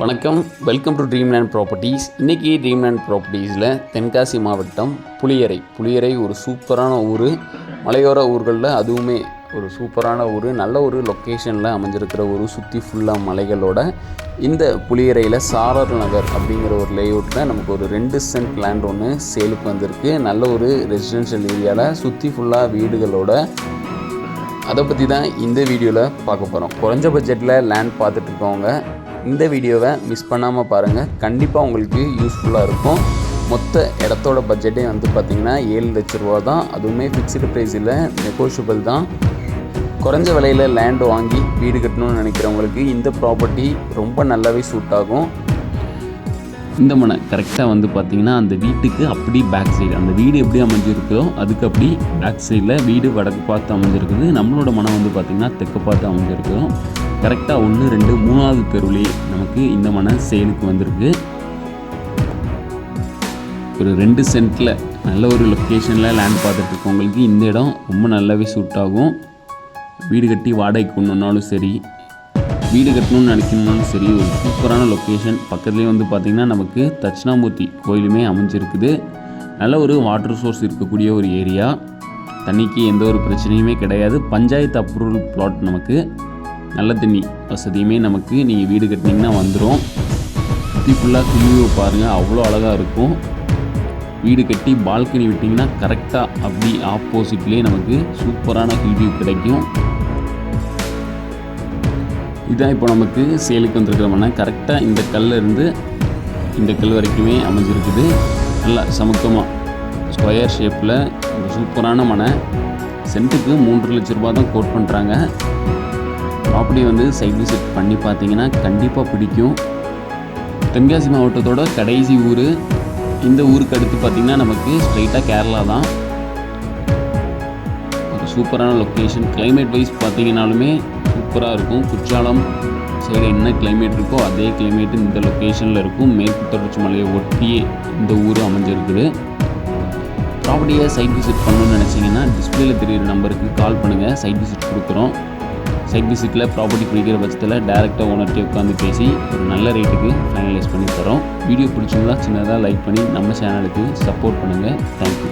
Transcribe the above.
வணக்கம். Welcome to Dreamland properties இன்றைக்கி Dreamland ப்ராப்பர்ட்டிஸில் தென்காசி மாவட்டம் புளியரை. புளியரை ஒரு சூப்பரான ஊர். மலையோர ஊர்களில் அதுவுமே ஒரு சூப்பரான ஊர். நல்ல ஒரு லொக்கேஷனில் அமைஞ்சிருக்கிற ஒரு சுற்றி ஃபுல்லாக மலைகளோட. இந்த புளியரையில் சாரர் நகர் அப்படிங்கிற ஒரு லேஅவுட்டில் நமக்கு ஒரு ரெண்டு சென்ட் லேண்ட் ஒன்று சேலுக்கு வந்திருக்கு. நல்ல ஒரு ரெசிடென்ஷியல் ஏரியாவில் சுற்றி ஃபுல்லாக வீடுகளோட. அதை பற்றி தான் இந்த வீடியோவில் பார்க்க போகிறோம் குறைஞ்ச பட்ஜெட்டில் லேண்ட் பார்த்துட்ருக்கவங்க இந்த வீடியோவை மிஸ் பண்ணாமல் பாருங்கள் கண்டிப்பாக உங்களுக்கு யூஸ்ஃபுல்லாக இருக்கும். மொத்த இடத்தோட பட்ஜெட்டே வந்து பார்த்திங்கன்னா ஏழு லட்ச ரூபா தான். அதுவுமே ஃபிக்ஸ்டு ப்ரைஸில் நெகோஷியபிள் தான். குறைஞ்ச விலையில் லேண்டு வாங்கி வீடு கட்டணும்னு நினைக்கிறவங்களுக்கு இந்த ப்ராப்பர்ட்டி ரொம்ப நல்லாவே சூட் ஆகும். இந்த மனை கரெக்டாக வந்து பார்த்தீங்கன்னா அந்த வீட்டுக்கு அப்படி பேக் சைடு அந்த வீடு எப்படி அமைஞ்சிருக்கோ அதுக்கு அப்படி பேக் சைடில் வீடு வடக்கு பார்த்து அமைஞ்சிருக்குது. நம்மளோட மனம் வந்து பார்த்திங்கன்னா தெற்கு பார்த்து அமைஞ்சிருக்கோம் கரெக்டாக ஒன்று ரெண்டு மூணாவது தெருவிலே நமக்கு இந்த மன சேலுக்கு வந்திருக்கு. ஒரு ரெண்டு சென்ட்டில் நல்ல ஒரு லொக்கேஷனில் லேண்ட் பார்த்துட்டு இருக்கவங்களுக்கு இந்த இடம் ரொம்ப நல்லாவே சூட் ஆகும். வீடு கட்டி வாடகைக்கு கொண்டுனாலும் சரி வீடு கட்டணும்னு நினைக்கணும்னாலும் சரி ஒரு சூப்பரான லொக்கேஷன் பக்கத்துலேயே வந்து பார்த்திங்கன்னா நமக்கு தட்சிணாமூர்த்தி கோயிலுமே அமைஞ்சிருக்குது. நல்ல ஒரு வாட்டர் சோர்ஸ் இருக்கக்கூடிய ஒரு ஏரியா தண்ணிக்கு எந்த ஒரு பிரச்சனையுமே கிடையாது. பஞ்சாயத்து அப்ரூவல் பிளாட் நமக்கு. நல்ல தண்ணி வசதியுமே நமக்கு. நீங்கள் வீடு கட்டினீங்கன்னா வந்துடும் சுற்றி ஃபுல்லாக வியூவை பாருங்கள் அவ்வளோ அழகாக இருக்கும். வீடு கட்டி பால்கனி விட்டிங்கன்னா கரெக்டாக அப்படி ஆப்போசிட்லேயே நமக்கு சூப்பரான ஹில் வியூ கிடைக்கும். இதான் இப்போ நமக்கு சேலுக்கு வந்திருக்கிற மனை கரெக்டாக இந்த கல்லிருந்து இந்த கல் வரைக்குமே அமைஞ்சிருக்குது. நல்லா சமுக்கமாக ஸ்கொயர் ஷேப்பில் சூப்பரான மனை சென்ட்டுக்கு மூன்று லட்ச ரூபா தான் கோட் பண்ணுறாங்க ப்ராப்பர்ட்டி வந்து சைட் விசிட் பண்ணி பார்த்தீங்கன்னா கண்டிப்பாக பிடிக்கும். தென்காசி மாவட்டத்தோட கடைசி ஊர். இந்த ஊருக்கு அடுத்து பார்த்திங்கன்னா நமக்கு ஸ்ட்ரைட்டாக கேரளா தான். ஒரு சூப்பரான லொக்கேஷன் கிளைமேட் வைஸ் பார்த்திங்கனாலுமே சூப்பராக இருக்கும். குற்றாலம் சைடு என்ன கிளைமேட் இருக்கோ அதே கிளைமேட் இந்த லொக்கேஷனில் இருக்கும். மேற்கு தொடர்ச்சி மலையை ஒட்டியே இந்த ஊர் அமைஞ்சிருக்குது. ப்ராப்பர்ட்டியை சைட் விசிட் பண்ணணும்னு நினச்சிங்கன்னா டிஸ்பிளேல தெரியுற நம்பருக்கு கால் பண்ணுங்கள் சைட் விசிட் கொடுக்குறோம். சைட் விசிட்டில் ப்ராப்பர்ட்டி பிடிக்கிற பட்சத்தில் டேரெக்டாக ஓனர்கிட்ட உட்காந்து பேசி ஒரு நல்ல ரேட்டுக்கு ஃபைனலைஸ் பண்ணி தரோம். வீடியோ பிடிச்சிருந்தா சின்னதாக லைக் பண்ணி நம்ம சேனலுக்கு சப்போர்ட் பண்ணுங்கள் தேங்க்யூ